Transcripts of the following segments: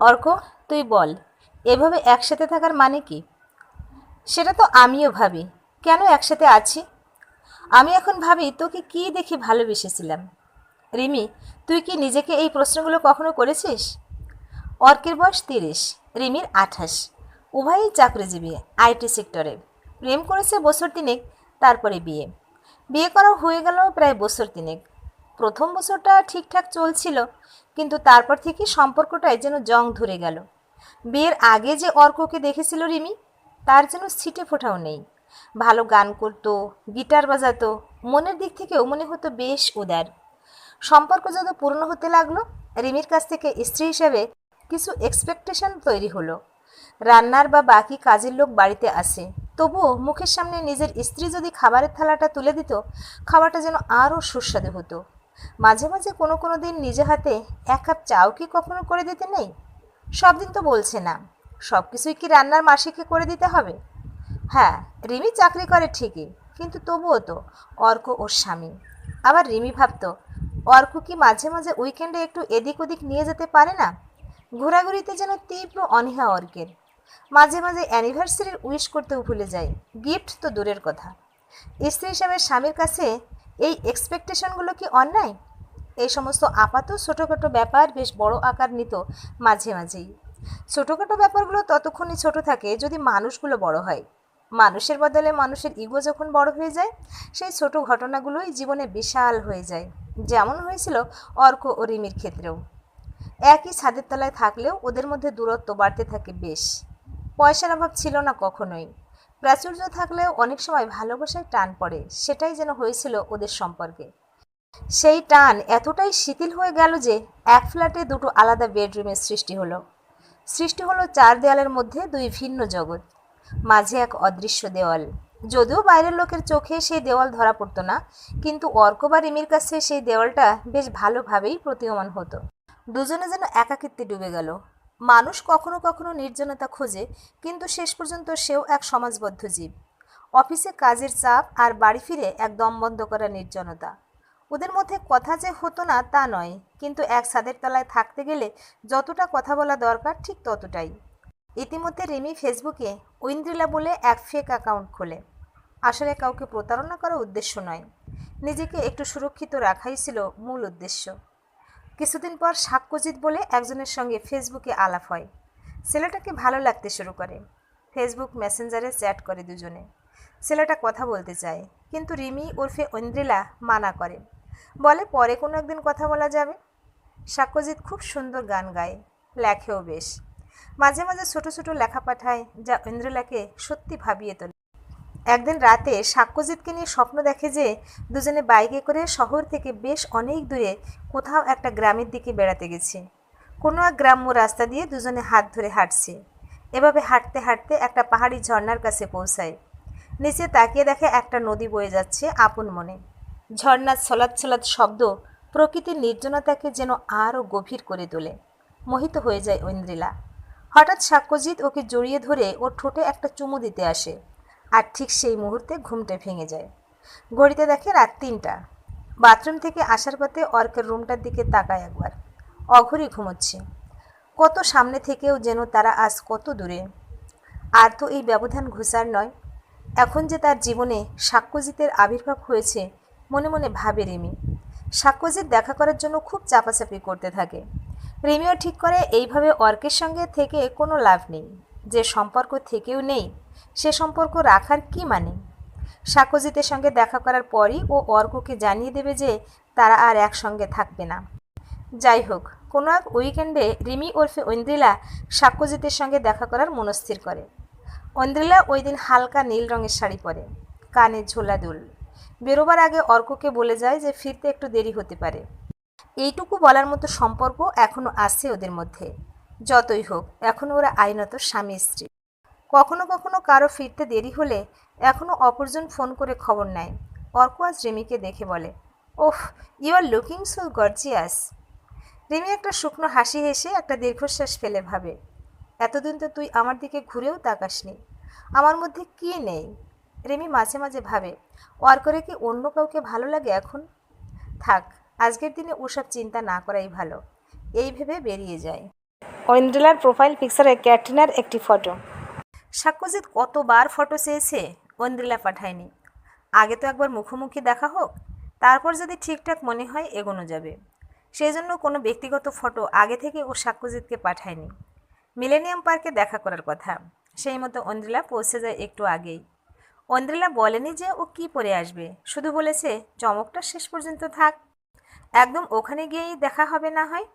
অর্ক, তুই বল, এভাবে একসাথে থাকার মানে কি? সেটা তো আমিও ভাবি। কেন একসাথে আছি? আমি এখন ভাবি, তোকে কি দেখে ভালোবেসেছিলাম? রিমি, তুই কি নিজেকে এই প্রশ্নগুলো কখনো করেছিস? অর্কের বয়স তিরিশ, রিমির আঠাশ। উভয়ই চাকরিজীবী, আইটি সেক্টরে। প্রেম করেছে বছর তিনেক, তারপরে বিয়ে। বিয়ে করা হয়ে গেল প্রায় বছর তিনেক। প্রথম বছরটা ঠিকঠাক চলছিল, কিন্তু তারপর থেকে সম্পর্কটায় যেন জং ধরে গেল। বিয়ের আগে যে অর্ককে দেখেছিল রিমি, তার যেন ছিটে ফোটাও নেই। ভালো গান করতো, গিটার বাজাতো, মনের দিক থেকেও মনে হতো বেশ উদার। সম্পর্ক যত পূর্ণ হতে লাগল, রিমির কাছ থেকে স্ত্রী হিসেবে কিছু এক্সপেকটেশন তৈরি হলো। রান্নার বা বাকি কাজের লোক বাড়িতে আসে, তবুও মুখের সামনে নিজের স্ত্রী যদি খাবারের থালাটা তুলে দিত খাবারটা যেন আরও সুস্বাদু হতো। মাঝে মাঝে কোনো কোনো দিন নিজে হাতে এক কাপ চাও কি কখনো করে দিতে নেই? সব দিন তো বলছে না। সব কিছুই কি রান্নার মাসিকে করে দিতে হবে? হ্যাঁ রিমি চাকরি করে ঠিকই, কিন্তু তবুও তো অর্ক ওর স্বামী। আবার রিমি ভাবতো, অর্ক কি মাঝে মাঝে উইকেন্ডে একটু এদিক ওদিক নিয়ে যেতে পারে না? ঘোরাঘুরিতে যেন তীব্র অনীহা অর্কের। মাঝে মাঝে অ্যানিভার্সারির উইশ করতেও ভুলে যায়। গিফট তো দূরের কথা। স্ত্রী হিসাবে স্বামীর কাছে এই এক্সপেকটেশনগুলো কি অন্যায়? এই সমস্ত আপাত ছোটোখাটো ব্যাপার বেশ বড় আকার নিত মাঝে মাঝেই। ছোটোখাটো ব্যাপারগুলো ততক্ষণই ছোট থাকে যদি মানুষগুলো বড় হয়। মানুষের বদলে মানুষের ইগো যখন বড় হয়ে যায়, সেই ছোট ঘটনাগুলোই জীবনে বিশাল হয়ে যায়। যেমন হয়েছিল অর্ক ও রিমির ক্ষেত্রেও। একই ছাদের তলায় থাকলেও ওদের মধ্যে দূরত্ব বাড়তে থাকে বেশ। পয়সার অভাব ছিল না কখনোই। প্রাচুর্য থাকলেও অনেক সময় ভালোবাসায় টান পড়ে, সেটাই যেন হয়েছিল ওদের সম্পর্কে। সেই টান এতটাই শিথিল হয়ে গেল যে এক ফ্ল্যাটে দুটো আলাদা বেডরুমের সৃষ্টি হলো। সৃষ্টি হলো চার দেয়ালের মধ্যে দুই ভিন্ন জগৎ, মাঝে এক অদৃশ্য দেওয়াল। যদিও বাইরের লোকের চোখে সেই দেওয়াল ধরা পড়তো না, কিন্তু অর্ক বা রিমির কাছে সেই দেওয়ালটা বেশ ভালোভাবেই প্রতীয়মান হতো। দুজনে যেন একাকিত্বে ডুবে গেল। মানুষ কখনো কখনো নির্জনতা খোঁজে, কিন্তু শেষ পর্যন্ত সেও এক সমাজবদ্ধ জীব। অফিসে কাজের চাপ আর বাড়ি ফিরে এক দম বন্ধ করা নির্জনতা। ওদের মধ্যে কথা যে হতো না তা নয়, কিন্তু এক ছাদের তলায় থাকতে গেলে যতটা কথা বলা দরকার ঠিক ততটাই। ইতিমধ্যে রিমি ফেসবুকে ঐন্দ্রিলা বলে এক ফেক অ্যাকাউন্ট খোলে। আসলে কাউকে প্রতারণা করার উদ্দেশ্য নয়। নিজেকে একটু সুরক্ষিত রাখাই ছিল মূল উদ্দেশ্য। কিছুদিন পর সাক্ষ্যজিৎ বলে একজনের সঙ্গে ফেসবুকে আলাপ হয়। ছেলেটাকে ভালো লাগতে শুরু করে। ফেসবুক মেসেঞ্জারে চ্যাট করে দুজনে। ছেলেটা কথা বলতে চায়, কিন্তু রিমি ওরফে ঐন্দ্রিলা মানা করে। বলে, পরে কোনো একদিন কথা বলা যাবে? সাক্ষ্যজিৎ খুব সুন্দর গান গায়, লেখেও বেশ। মাঝে মাঝে ছোট ছোট লেখা পাঠায় যা ঐন্দ্রিলাকে সত্যি ভাবিয়ে তোলে। একদিন রাতে সাক্ষ্যজিৎকে নিয়ে স্বপ্ন দেখে যে দুজনে বাইকে করে শহর থেকে বেশ অনেক দূরে কোথাও একটা গ্রামের দিকে বেড়াতে গেছে। কোনো এক গ্রাম্য রাস্তা দিয়ে দুজনে হাত ধরে হাঁটছে। এভাবে হাঁটতে হাঁটতে একটা পাহাড়ি ঝর্ণার কাছে পৌঁছায় নিচে তাকিয়ে দেখে একটা নদী বয়ে যাচ্ছে আপন মনে। ঝর্ণার ছলাৎ ছলাৎ শব্দ প্রকৃতির নির্জনতাকে যেন আরও গভীর করে তোলে। মোহিত হয়ে যায় ঐন্দ্রিলা। হঠাৎ সাক্ষ্যজিৎ ওকে জড়িয়ে ধরে ওর ঠোঁটে একটা চুমু দিতে আসে। আর ঠিক সেই মুহূর্তে ঘুমটা ভেঙে যায়। ঘড়িতে দেখে রাত তিনটা। বাথরুম থেকে আসার পথে অর্কের রুমটার দিকে তাকায় একবার। অঘরি ঘুমোচ্ছে। কত সামনে থেকেও যেন তারা আজ কত দূরে। আর তো এই ব্যবধান ঘুষার নয়। এখন যে তার জীবনে সাক্ষ্যজিতের আবির্ভাব হয়েছে, মনে মনে ভাবে রিমি। সাক্ষ্যজিৎ দেখা করার জন্য খুব চাপাচাপি করতে থাকে। রিমিও ঠিক করে, এইভাবে অর্কের সঙ্গে থেকে কোনো লাভ নেই। যে সম্পর্ক থেকেও নেই সে সম্পর্ক রাখার কি মানে? সাক্ষ্যজিতের সঙ্গে দেখা করার পরই ও অর্ককে জানিয়ে দেবে যে তারা আর একসঙ্গে থাকবে না। যাই হোক, কোনো এক উইকেন্ডে রিমি ওরফে ঐন্দ্রিলা সাক্ষ্যজিতের সঙ্গে দেখা করার মনস্থির করে। ঐন্দ্রিলা ওই দিন হালকা নীল রঙের শাড়ি পরে, কানে ঝোলা দুল। বেরোবার আগে অর্ককে বলে যায় যে ফিরতে একটু দেরি হতে পারে। এইটুকু বলার মতো সম্পর্ক এখনও আছে ওদের মধ্যে। যতই হোক এখনও ওরা আইনত স্বামী স্ত্রী কখনো কখনো কারও ফিরতে দেরি হলে এখনও অপরজন ফোন করে খবর নেয়। অর্ক আজ রিমিকে দেখে বলে ওহ you are looking so gorgeous Rimi একটা শুকনো হাসি হেসে একটা দীর্ঘশ্বাস ফেলে ভাবে, এতদিন তো তুই আমার দিকে ঘুরেও তাকাসনি। আমার মধ্যে কি নেই? রিমি মাঝে মাঝে ভাবে, অর্করে কি অন্য কাউকে ভালো লাগে এখন? থাক, আজকের দিনে ওসব চিন্তা না করাই ভালো। এই ভেবে বেরিয়ে যায়। ঐন্দ্রিলার প্রোফাইল পিকচারে ক্যাটরিনার একটি ফটো। সাক্ষ্যজিৎ কতবার ফটো চেয়েছে? ঐন্দ্রিলা পাঠায়নি। আগে তো একবার মুখোমুখি দেখা হোক, তারপর যদি ঠিকঠাক মনে হয় এগোনো যাবে। সেই জন্য কোনো ব্যক্তিগত ফটো আগে থেকে ও সাক্ষ্যজিৎকে পাঠায়নি। মিলেনিয়াম পার্কে দেখা করার কথা। সেই মতো ঐন্দ্রিলা পৌঁছে যায় একটু আগেই। ঐন্দ্রিলা বলেনি যে ও কি পরে আসবে। শুধু বলেছে, চমকটা শেষ পর্যন্ত থাক। একদম ওখানে গিয়েই দেখা হবে না হয়।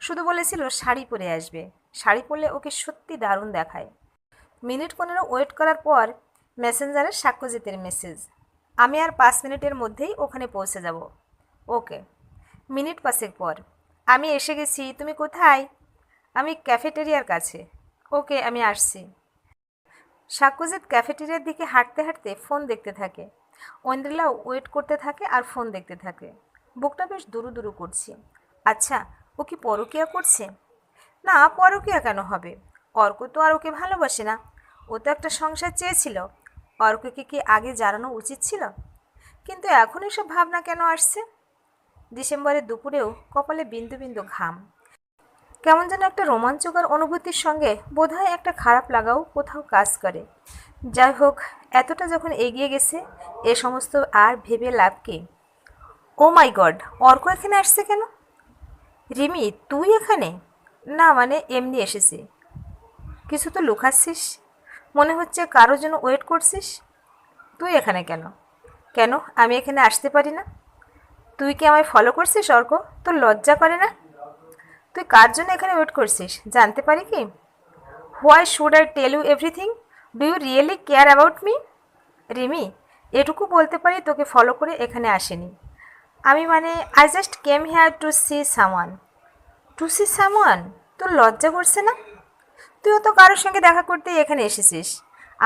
শুধু বলেছিল, শাড়ি পরে আসবে। শাড়ি পরলে ওকে সত্যি দারুণ দেখায়। মিনিট পনেরো ওয়েট করার পর মেসেঞ্জারে সাক্ষ্যজিতের মেসেজ। আমি আর পাঁচ মিনিটের মধ্যেই ওখানে পৌঁছে যাব। ওকে, মিনিট পাঁচেক পর। আমি এসে গেছি, তুমি কোথায়? আমি ক্যাফেটেরিয়ার কাছে। ওকে, আমি আসছি। সাক্ষ্যজিৎ ক্যাফেটেরিয়ার দিকে হাঁটতে হাঁটতে ফোন দেখতে থাকে। ঐন্দ্রিলাও ওয়েট করতে থাকে আর ফোন দেখতে থাকে। বুকটা বেশ দুরু দুরু করছে। আচ্ছা ও কি পরকিয়া করছে? না, পরকিয়া কেন হবে? অর্ক তো আর ওকে ভালোবাসে না। ও তো একটা সংসার চেয়েছিল। অর্ককে কি আগে জানানো উচিত ছিল? কিন্তু এখন এসব ভাবনা কেন আসছে? ডিসেম্বরের দুপুরেও কপালে বিন্দু বিন্দু ঘাম। কেমন যেন একটা রোমাঞ্চকর অনুভূতির সঙ্গে বোধহয় একটা খারাপ লাগাও কোথাও কাজ করে। যাই হোক, এতটা যখন এগিয়ে গেছে, এ সমস্ত আর ভেবে লাভ কি? ও মাই গড, অর্ক এখানে আসছে কেন? রিমি, তুই এখানে? না মানে এমনি এসেছি। কিছু তো লুকাচ্ছিস? মনে হচ্ছে কারোর জন্য ওয়েট করছিস? তুই এখানে কেন? কেন? আমি এখানে আসতে পারি না? তুই কি আমায় ফলো করছিস, অর্ক? তোর লজ্জা করে না? তুই কার জন্য এখানে ওয়েট করছিস? জানতে পারি কি? Why should I tell you everything do you really care about me Rimi, এটুকু বলতে পারি তোকে ফলো করে এখানে আসেনি। আমি মানে I just came here to see someone to see someone তোর লজ্জা করছে না? তুইও তো কারোর সঙ্গে দেখা করতেই এখানে এসেছিস।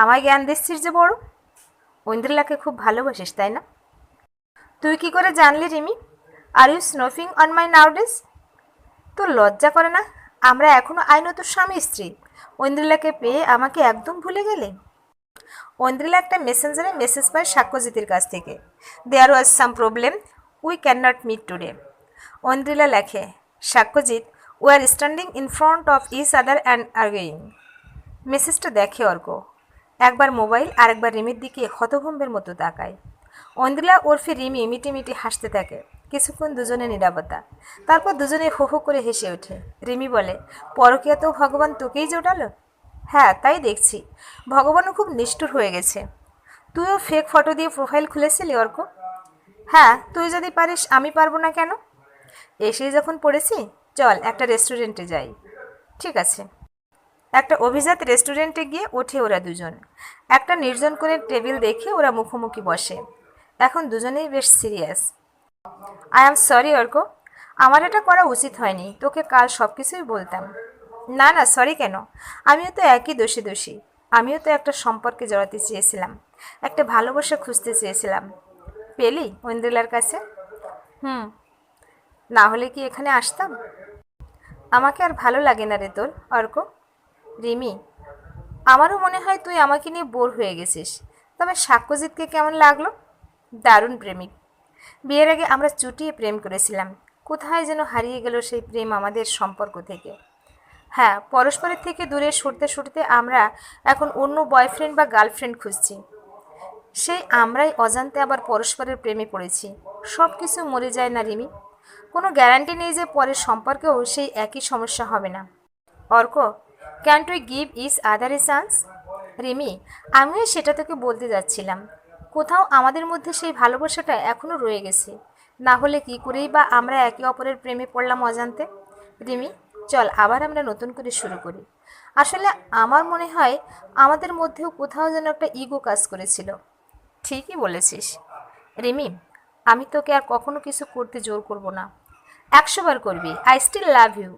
আমায় জ্ঞান দিচ্ছিস যে বড়? ঐন্দ্রিলাকে খুব ভালোবাসিস, তাই না? তুই কি করে জানলি Rimi? Are you snooping on my nudes তোর লজ্জা করে না, আমরা এখনও আইনত স্বামী স্ত্রী। ঐন্দ্রিলাকে পেয়ে আমাকে একদম ভুলে গেলে? ঐন্দ্রিলা একটা মেসেঞ্জারে মেসেজ পায় সাক্ষ্যজিতের কাছ থেকে। There was some problem we can not meet today Aindrila লেখে, Sakkhyajit are standing in front of each other and arguing মেসেজটা দেখে অর্ক। একবার মোবাইল আর একবার রিমির দিকে হতভম্বের মতো তাকায়। ঐন্দ্রিলা ওরফে রিমি মিটি মিটি হাসতে থাকে। কিছুক্ষণ দুজনে নিরাপত্তা। তারপর দুজনে হো হো করে হেসে ওঠে। রিমি বলে পরকিয়া তো ভগবান তোকেই জোটালো? হ্যাঁ তাই দেখছি। ভগবানও খুব নিষ্ঠুর হয়ে গেছে। তুইও ফেক ফটো দিয়ে প্রোফাইল খুলেছিলি, অর্ক? হ্যাঁ তুই যদি পারিস, আমি পারব না কেন? এসেই যখন পড়েছি চল, একটা রেস্টুরেন্টে যাই। ঠিক আছে। একটা অভিজাত রেস্টুরেন্টে গিয়ে ওঠে ওরা দুজন। একটা নির্জন করে টেবিল দেখে ওরা মুখোমুখি বসে। এখন দুজনেই বেশ serious I am sorry Arko. আমার এটা করা উচিত হয়নি। তোকে কাল সব কিছুই বলতাম। না না সরি কেন? আমিও তো একই দোষী দোষী। আমিও তো একটা সম্পর্কে জড়াতে চেয়েছিলাম। একটা ভালোবাসা খুঁজতে চেয়েছিলাম। পেলি ঐন্দ্রিলার কাছে? হুম। না হলে কি এখানে আসতাম? আমাকে আর ভালো লাগে না রে তোর, অর্ক। রিমি, আমারও মনে হয় তুই আমাকে নিয়ে বোর হয়ে গেছিস। তবে সাক্ষ্যজিৎকে কেমন লাগল? দারুণ প্রেমিক। বিয়ের আগে আমরা চুটিয়ে প্রেম করেছিলাম। কোথায় যেন হারিয়ে গেল সেই প্রেম আমাদের সম্পর্ক থেকে। হ্যাঁ পরস্পরের থেকে দূরে সরতে সরতে আমরা এখন অন্য বয়ফ্রেন্ড বা গার্লফ্রেন্ড খুঁজছি। সেই আমরাই অজান্তে আবার পরস্পরের প্রেমে পড়েছি। সব কিছু মরে যায় না রিমি। কোনো গ্যারান্টি নেই যে পরের সম্পর্কেও সেই একই সমস্যা হবে না। Arko can to give each other a chance Rimi, আমিও সেটা তোকে বলতে যাচ্ছিলাম। কোথাও আমাদের মধ্যে সেই ভালোবাসাটা এখনও রয়ে গেছে। না হলে কি করেই বা আমরা একে অপরের প্রেমে পড়লাম অজান্তে? রিমি, চল, আবার আমরা নতুন করে শুরু করি। আসলে আমার মনে হয় আমাদের মধ্যেও কোথাও যেন একটা ইগো কাজ করেছিল। ঠিকই বলেছিস। রিমি আমি তোকে আর কখনো কিছু করতে জোর করব না। একশো বার করবি আই স্টিল লাভ ইউ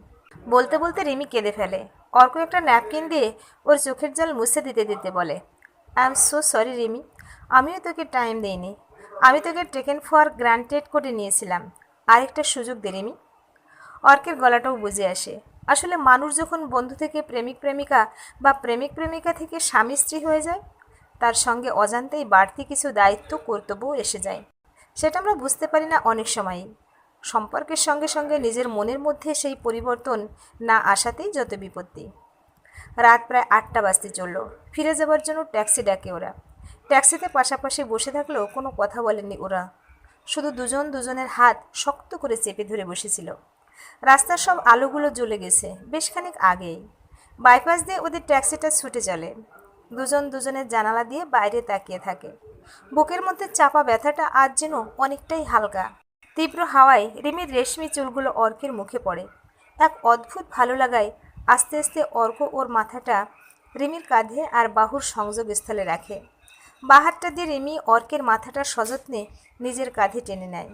বলতে বলতে রিমি কেঁদে ফেলে। অর্ক একটা ন্যাপকিন দিয়ে ওর চোখের জল মুছে দিতে দিতে বলে I am so sorry Rimi. আমিও তোকে টাইম দিইনি। আমি তোকে টেকেন ফর গ্রান্টেড করে নিয়েছিলাম। আরেকটা সুযোগ দে, রিমি। অর্কের গলাটাও বুঝে আসে। আসলে মানুষ যখন বন্ধু থেকে প্রেমিক প্রেমিকা বা প্রেমিক প্রেমিকা থেকে স্বামী স্ত্রী হয়ে যায়, তার সঙ্গে অজান্তেই বাড়তি কিছু দায়িত্ব, কর্তব্যও এসে যায়। সেটা আমরা বুঝতে পারি না অনেক সময়ই সম্পর্কের সঙ্গে সঙ্গে নিজের মনের মধ্যে সেই পরিবর্তন না আসাতেই যত বিপত্তি। রাত প্রায় আটটা বাজতে চলল। ফিরে যাবার জন্য ট্যাক্সি ডাকে ওরা। ট্যাক্সিতে পাশাপাশি বসে থাকলেও কোনো কথা বলেনি ওরা। শুধু দুজন দুজনের হাত শক্ত করে চেপে ধরে বসেছিল। রাস্তার সব আলোগুলো জ্বলে গেছে, বেশ খানিক আগেই। বাইপাস দিয়ে ওদের ট্যাক্সিটা ছুটে চলে। দুজন দুজনের জানালা দিয়ে বাইরে তাকিয়ে থাকে। বুকের মধ্যে চাপা ব্যথাটা আজ যেন অনেকটাই হালকা। তীব্র হাওয়ায় রিমির রেশমি চুলগুলো অর্কের মুখে পড়ে। এক অদ্ভুত ভালো লাগায় আস্তে আস্তে অর্ক ওর মাথাটা রিমির কাঁধে আর বাহুর সংযোগস্থলে রাখে। বাহারটা দিয়ে রিমি অর্কের মাথাটা সযত্নে নিজের কাঁধে টেনে নেয়।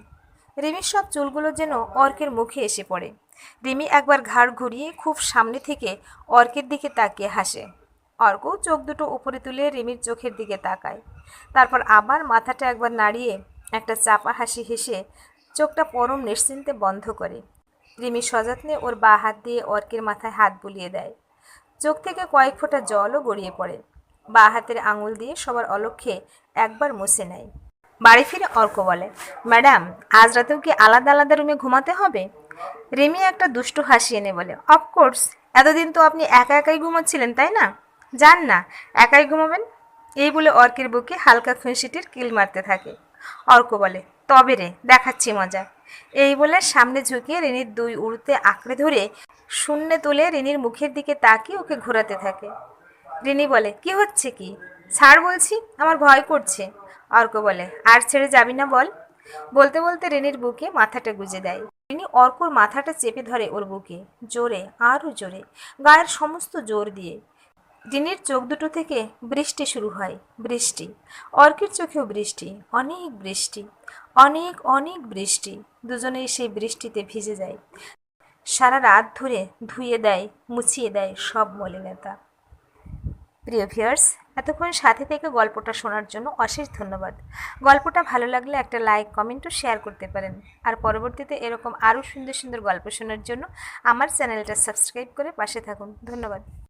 রিমির সব চুলগুলো যেন অর্কের মুখে এসে পড়ে। রিমি একবার ঘাড় ঘুরিয়ে খুব সামনে থেকে অর্কের দিকে তাকিয়ে হাসে। অর্ক চোখ দুটো উপরে তুলে রিমির চোখের দিকে তাকায়। তারপর আবার মাথাটা একবার নাড়িয়ে একটা চাপা হাসি হেসে চোখটা পরম নিশ্চিন্তে বন্ধ করে। রিমি সযত্নে ওর বা হাত দিয়ে অর্কের মাথায় হাত বুলিয়ে দেয়। চোখ থেকে কয়েক ফোঁটা জলও গড়িয়ে পড়ে। বা হাতের আঙুল দিয়ে সবার অলক্ষ্যে একবার মুছে নেয়। বাড়ি ফিরে অর্ক বলে, ম্যাডাম, আজ রাতেও কি আলাদা আলাদা রুমে ঘুমাতে হবে? রিমি একটা দুষ্টু হাসি এনে বলে অফকোর্স এতদিন তো আপনি একা একাই ঘুমাচ্ছিলেন, তাই না? যান না, একাই ঘুমাবেন? এই বলে অর্কের বুকে হালকা খুঁশিটির কিল মারতে থাকে। অর্ক বলে, তবে রে, দেখাচ্ছি মজা। এই বলে সামনে ঝুঁকিয়ে রিনির দুই উড়তে আঁকড়ে ধরে শূন্যে তুলে রিনির মুখের দিকে তাকিয়ে ওকে ঘোরাতে থাকে। রিনি বলে, কি হচ্ছে কি? ছাড় বলছি, আমার ভয় করছে। অর্ক বলে, আর ছেড়ে যাবি না বল। বলতে বলতে রেনির বুকে মাথাটা গুজে দেয়। রিনি অর্কর মাথাটা চেপে ধরে ওর বুকে, জোরে আরও জোরে, গায়ের সমস্ত জোর দিয়ে। রিনির চোখ দুটো থেকে বৃষ্টি শুরু হয়, বৃষ্টি। অর্কের চোখেও বৃষ্টি, অনেক বৃষ্টি, অনেক অনেক বৃষ্টি। দুজনেই সেই বৃষ্টিতে ভিজে যায়। সারা রাত ধরে ধুয়ে দেয়, মুছিয়ে দেয় সব মলিনতা। প্রিয় ভিউয়ার্স, এতক্ষণ সাথে থেকে গল্পটা শোনার জন্য অশেষ ধন্যবাদ। গল্পটা ভালো লাগলে একটা লাইক কমেন্টও শেয়ার করতে পারেন। আর পরবর্তীতে এরকম আরও সুন্দর সুন্দর গল্প শোনার জন্য আমার চ্যানেলটা সাবস্ক্রাইব করে পাশে থাকুন। ধন্যবাদ।